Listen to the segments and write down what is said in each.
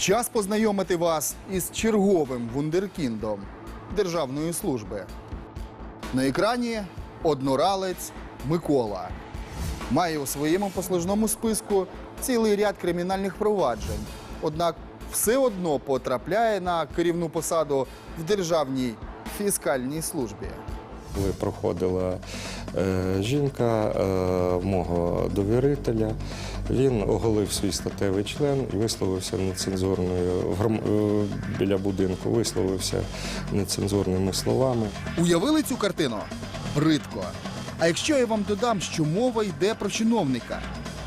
Час познайомити вас із черговим вундеркіндом державної служби. На екрані одноралець Микола. Має у своєму послужному списку цілий ряд кримінальних проваджень. Однак все одно потрапляє на керівну посаду в державній фіскальній службі. Коли проходила жінка е, мого довірителя, він оголив свій статевий член і висловився нецензурною е, біля будинку, висловився нецензурними словами. Уявили цю картину? Бридко. А якщо я вам додам, що мова йде про чиновника,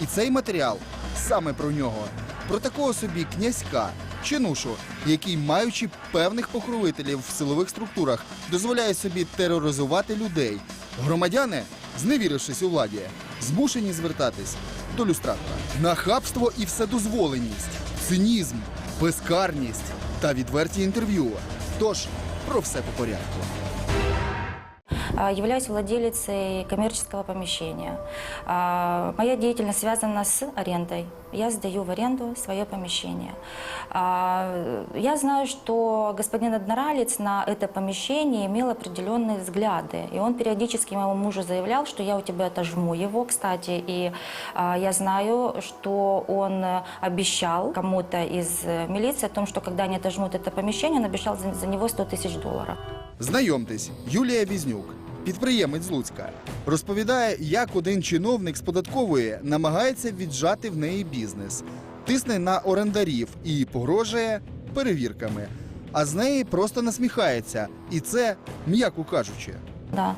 і цей матеріал саме про нього, про такого собі князька, чинушу, який, маючи певних покровителів в силових структурах, дозволяє собі тероризувати людей. Громадяни, зневірившись у владі, змушені звертатись до люстратора. Нахабство і вседозволеність, цинізм, безкарність та відверті інтерв'ю. Тож про все по порядку. А, Являюсь владелицей коммерческого помещения. А, Моя деятельность связана с арендой. Я сдаю в аренду свое помещение. А, Я знаю, что господин Одноралец на это помещение имел определенные взгляды. И он периодически моему мужу заявлял, что я у тебя отожму его, кстати. И я знаю, что он обещал кому-то из милиции о том, что когда они отожмут это помещение, он обещал за него 100 тысяч долларов. Знайомтесь, Юлія Візнюк, підприємець з Луцька, розповідає, як один чиновник з податкової намагається віджати в неї бізнес, тисне на орендарів і погрожує перевірками. А з неї просто насміхається, і це м'яко кажучи. Да,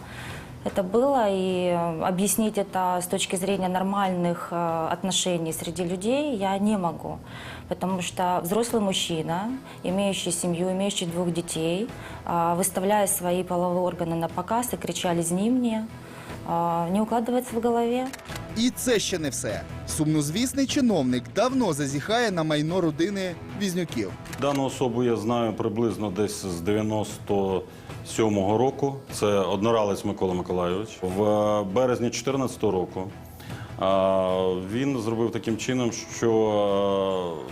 это было, и э, объяснить это с точки зрения нормальных э, отношений среди людей я не могу. Потому что взрослый мужчина, имеющий семью, имеющий двух детей, э, выставляя свои половые органы на показ и крича «лизни мне», э, не укладывается в голове. І це ще не все. Сумнозвісний чиновник давно зазіхає на майно родини Візнюків. Дану особу я знаю приблизно десь з 97-го року. Це одноралець Микола Миколайович. В е, березні 2014 року він зробив таким чином, що е,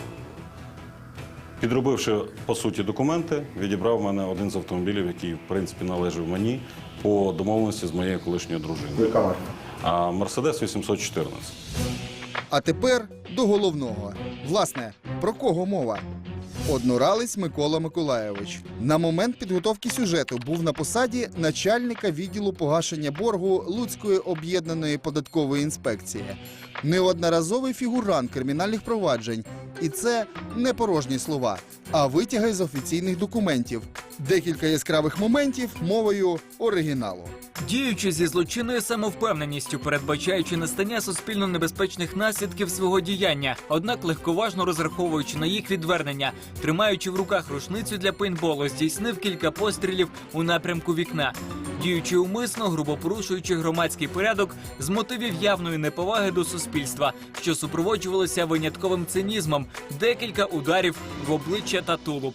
підробивши по суті документи, відібрав мене один з автомобілів, який в принципі належав мені по домовленості з моєю колишньою дружиною. Яка марка? Мерседес 814. А тепер до головного. Власне, про кого мова? Одноралець Микола Миколайович. На момент підготовки сюжету був на посаді начальника відділу погашення боргу Луцької об'єднаної податкової інспекції. Неодноразовий фігурант кримінальних проваджень. І це не порожні слова, а витяги з офіційних документів. Декілька яскравих моментів мовою оригіналу. Діючи зі злочинною самовпевненістю, передбачаючи настання суспільно небезпечних наслідків свого діяння, однак легковажно розраховуючи на їх відвернення, тримаючи в руках рушницю для пейнтболу, здійснив кілька пострілів у напрямку вікна. Діючи умисно, грубо порушуючи громадський порядок з мотивів явної неповаги до суспільства, що супроводжувалося винятковим цинізмом, декілька ударів в обличчя та тулуб.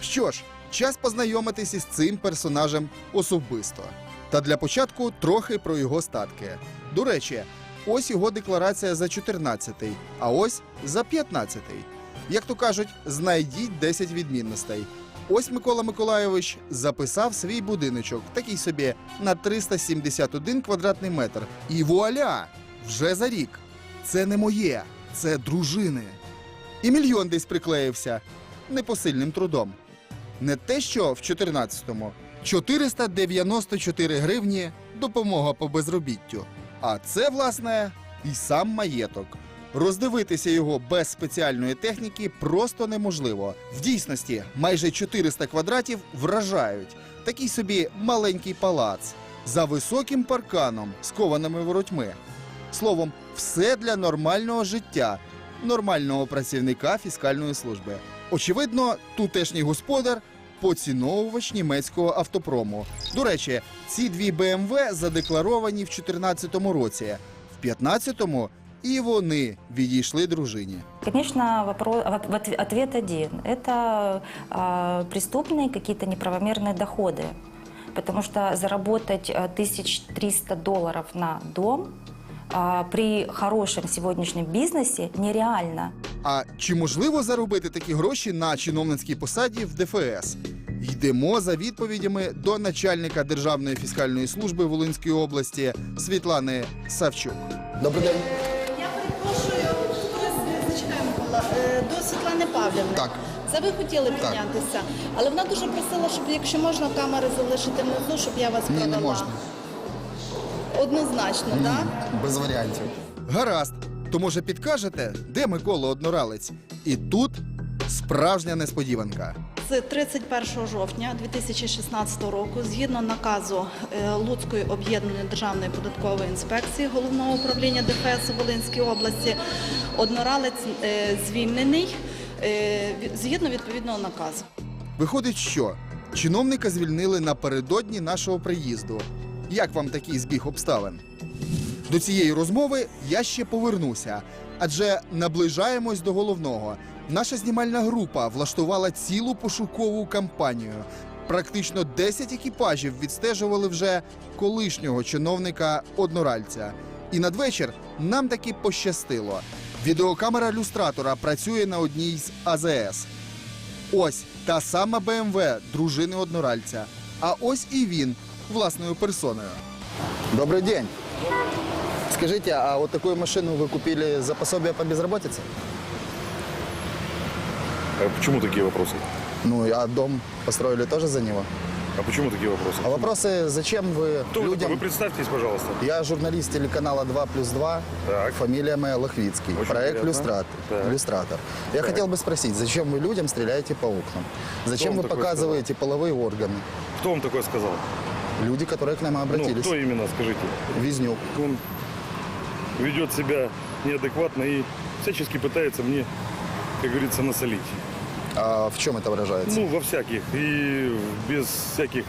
Що ж, час познайомитись із цим персонажем особисто. Та для початку трохи про його статки. До речі, ось його декларація за 14-й, а ось за 15-й. Як то кажуть, знайдіть 10 відмінностей. Ось Микола Миколайович записав свій будиночок, такий собі на 371 квадратний метр. І вуаля! Вже за рік. Це не моє, це дружини. І мільйон десь приклеївся непосильним трудом. Не те, що в 14-му 494 гривні допомога по безробіттю. А це, власне, і сам маєток. Роздивитися його без спеціальної техніки просто неможливо. В дійсності майже 400 квадратів вражають. Такий собі маленький палац за високим парканом з кованими воротьми. Словом, все для нормального життя, нормального працівника фіскальної служби. Очевидно, тутешній господар поціновувач німецького автопрому. До речі, ці дві БМВ задекларовані в 2014 році, в 2015-му і вони відійшли дружині. Конечно, вопрос, в- в отве- ответ один. Это а, преступные какие-то неправомерные доходы. Потому что заработать а, 1300 долларов на дом а, при хорошем сегодняшнем бизнесе нереально. А чи можливо заробити такі гроші на чиновницькій посаді в ДФС? Йдемо за відповідями до начальника Державної фіскальної служби Волинської області Світлани Савчук. Добрий день. Я перепрошую, хтось зачекаємо Микола, е, до Світлани Павлівни. Так. Це ви хотіли піднятися, але вона дуже просила, щоб якщо можна камери залишити внизу, щоб я вас Ні, не можна. Однозначно, так? Без варіантів. Гаразд. То може підкажете, де Микола Одноралець? І тут справжня несподіванка. З 31 жовтня 2016 року, згідно наказу е, Луцької об'єднаної державної податкової інспекції головного управління ДФС у Волинській області, одноралець е, звільнений е, згідно відповідного наказу. Виходить, що чиновника звільнили напередодні нашого приїзду. Як вам такий збіг обставин? До цієї розмови я ще повернуся, адже наближаємось до головного. Наша знімальна група влаштувала цілу пошукову кампанію. Практично 10 екіпажів відстежували вже колишнього чиновника одноральця. І надвечір нам таки пощастило. Відеокамера люстратора працює на одній з АЗС. Ось та сама БМВ дружини одноральця. А ось і він власною персоною. Добрий день. Скажите, а вот такую машину вы купили за пособие по безработице? А почему такие вопросы? Ну, а дом построили тоже за него? А почему такие вопросы? А вопросы, зачем вы Кто людям... Вы представьтесь, пожалуйста. Я журналист телеканала 2 плюс 2. Так. Фамилия моя Лохвицкий. Очень Проект. «Люстратор». Так. «Люстратор». Я Так. хотел бы спросить, зачем вы людям стреляете по окнам? Зачем вы показываете половые органы? Кто вам такое сказал? Люди, которые к нам Ну, обратились. кто именно, скажите? Визнюк. Он ведет себя неадекватно и всячески пытается мне, как говорится, насолить. А в чем это выражается? Ну, во всяких. И без всяких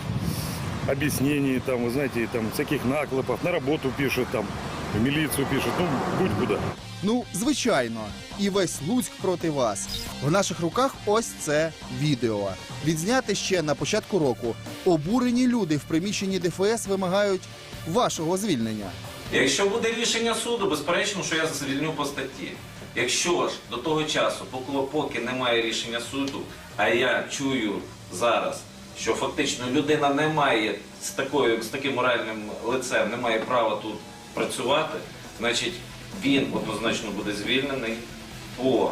объяснений, там, вы знаете, и там всяких наклепов. На работу пишет, там, в милицию пишет. Ну, будь куда. Ну, звичайно, і весь Луцьк проти вас. В наших руках ось це відео. Відзняти ще на початку року. Обурені люди в приміщенні ДФС вимагають вашого звільнення. Якщо буде рішення суду, безперечно, що я звільню по статті. Якщо ж до того часу, поки, поки немає рішення суду, а я чую зараз, що фактично людина не має з такою з таким моральним лицем, не має права тут працювати, значить він однозначно буде звільнений по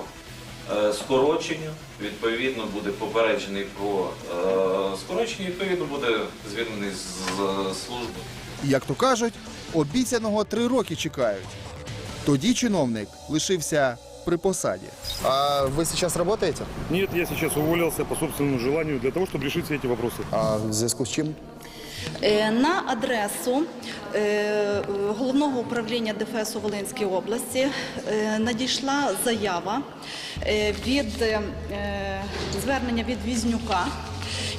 е, скороченню. Відповідно, буде попереджений про е, скороченню, відповідно буде звільнений з, з служби. Як то кажуть, обіцяного три роки чекають. Тоді чиновник лишився при посаді. А ви зараз працюєте? Нет, я сейчас уволился по собственному желанию для того, чтобы решить все эти вопросы. А в зв'язку з чим? Е, На адресу е, головного управління ДФС у Волинській області е, надійшла заява від звернення від Візнюка.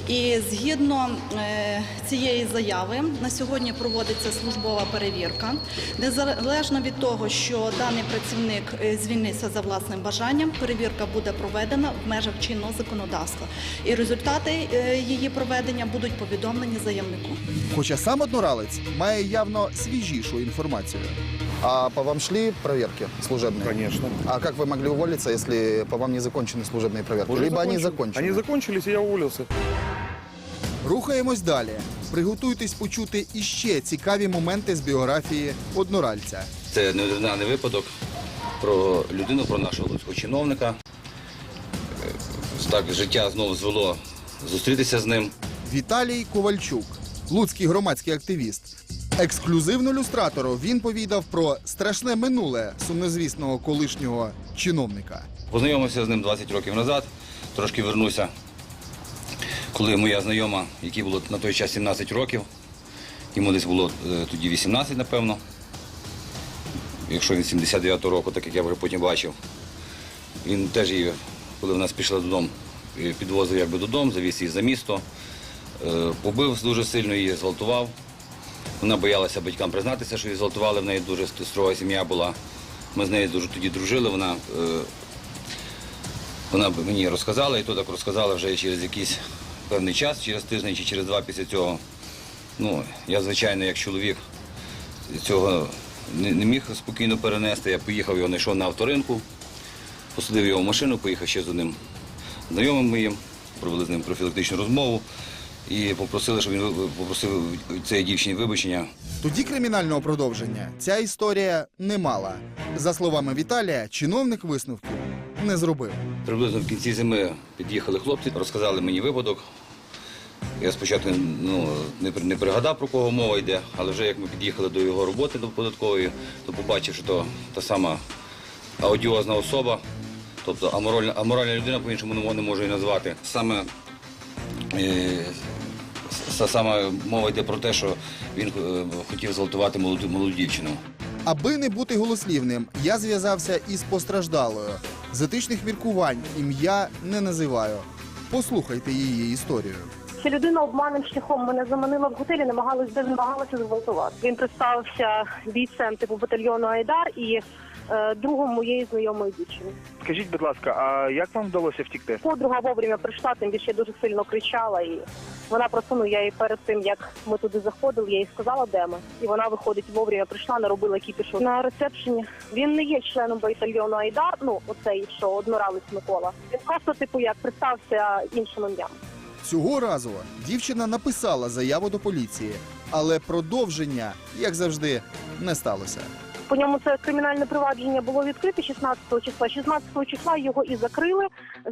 І згідно е, цієї заяви на сьогодні проводиться службова перевірка. Незалежно від того, що даний працівник е, звільнився за власним бажанням, перевірка буде проведена в межах чинного законодавства. І результати е, її проведення будуть повідомлені заявнику. Хоча сам одноралець має явно свіжішу інформацію. А по вам шли проверки служебные? Конечно. А как вы могли уволиться, если по вам не закончены служебные проверки? Уже Либо они закончили. закончены? Они закончились, и я уволился. Рухаємось далі. Приготуйтесь почути іще цікаві моменти з біографії одноральця. Це неординарний випадок про людину, про нашого луцького чиновника. Е, Так, життя знову звело зустрітися з ним. Віталій Ковальчук, луцький громадський активіст. Ексклюзивно люстратору він повідав про страшне минуле сумнозвісного колишнього чиновника. Познайомився з ним 20 років назад, трошки вернуся, коли моя знайома, якій було на той час 17 років, йому десь було е, тоді 18, напевно. Якщо він 79-го року, так як я вже потім бачив. Він теж її, коли вона пішла додому, е, підвозив якби додому, завіз її за місто, е, побив дуже сильно її, зґвалтував. Вона боялася батькам признатися, що її зґвалтували, в неї дуже строга сім'я була. Ми з нею дуже тоді дружили. Вона, вона мені розказала, і то так розказала вже через якийсь певний час, через тиждень чи через два після цього. Ну, я, звичайно, як чоловік цього не, не міг спокійно перенести. Я поїхав його, знайшов на авторинку, посадив його в машину, поїхав ще з одним знайомим моїм, провели з ним профілактичну розмову і попросили, щоб він попросив цієї дівчині вибачення. Тоді кримінального продовження ця історія не мала. За словами Віталія, чиновник висновків не зробив. Приблизно в кінці зими під'їхали хлопці, розказали мені випадок. Я спочатку ну, не, не пригадав, про кого мова йде, але вже як ми під'їхали до його роботи до податкової, то побачив, що то та сама аудіозна особа, тобто аморальна, аморальна людина, по-іншому не мо- не можу її назвати. Саме, е, саме мова йде про те, що він е, хотів зґвалтувати молоду, молоду дівчину. Аби не бути голослівним, я зв'язався із постраждалою. З етичних міркувань ім'я не називаю. Послухайте її історію. Ця людина обманним шляхом мене заманила в готелі, намагалася намагалася зґвалтувати. Він представився бійцем типу батальйону Айдар і е, другом моєї знайомої дівчини. Скажіть, будь ласка, а як вам вдалося втікти? Подруга вовремя прийшла, тим більше дуже сильно кричала, і вона просто ну я їй перед тим як ми туди заходили, я їй сказала, де ми. І вона виходить вовремя прийшла, наробила кіпішу на рецепшені. Він не є членом батальйону Айдар. Ну оцей, що одноразовець Микола. Він просто типу як представився іншим ім'ям. Цього разу дівчина написала заяву до поліції, але продовження, як завжди, не сталося. По ньому це кримінальне провадження було відкрите 16 числа. 16 числа його і закрили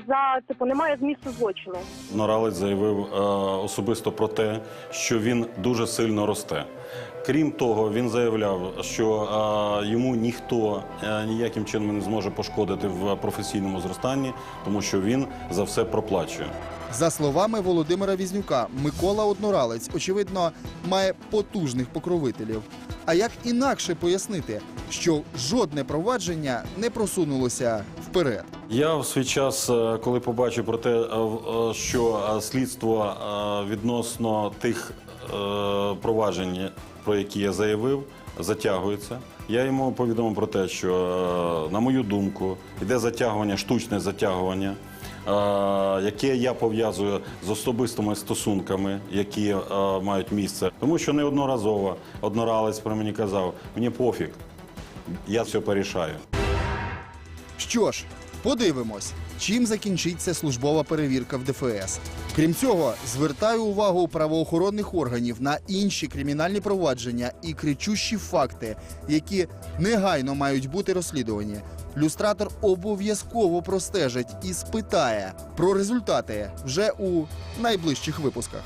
за типу немає змісту злочину. Норалець заявив е, особисто про те, що він дуже сильно росте. Крім того, він заявляв, що е, йому ніхто е, ніяким чином не зможе пошкодити в професійному зростанні, тому що він за все проплачує. За словами Володимира Візнюка, Микола Одноралець, очевидно, має потужних покровителів. А як інакше пояснити, що жодне провадження не просунулося вперед? Я в свій час, е, коли побачив про те, е, е, що слідство відносно тих проваджень, про які я заявив, затягується. Я йому повідомив про те, що, на мою думку, йде затягування, штучне затягування, яке я пов'язую з особистими стосунками, які мають місце. Тому що неодноразово одноралець про мені казав, мені пофіг, я все порішаю. Що ж, подивимось, чим закінчиться службова перевірка в ДФС. Крім цього, звертаю увагу правоохоронних органів на інші кримінальні провадження і кричущі факти, які негайно мають бути розслідувані. Люстратор обов'язково простежить і спитає про результати вже у найближчих випусках.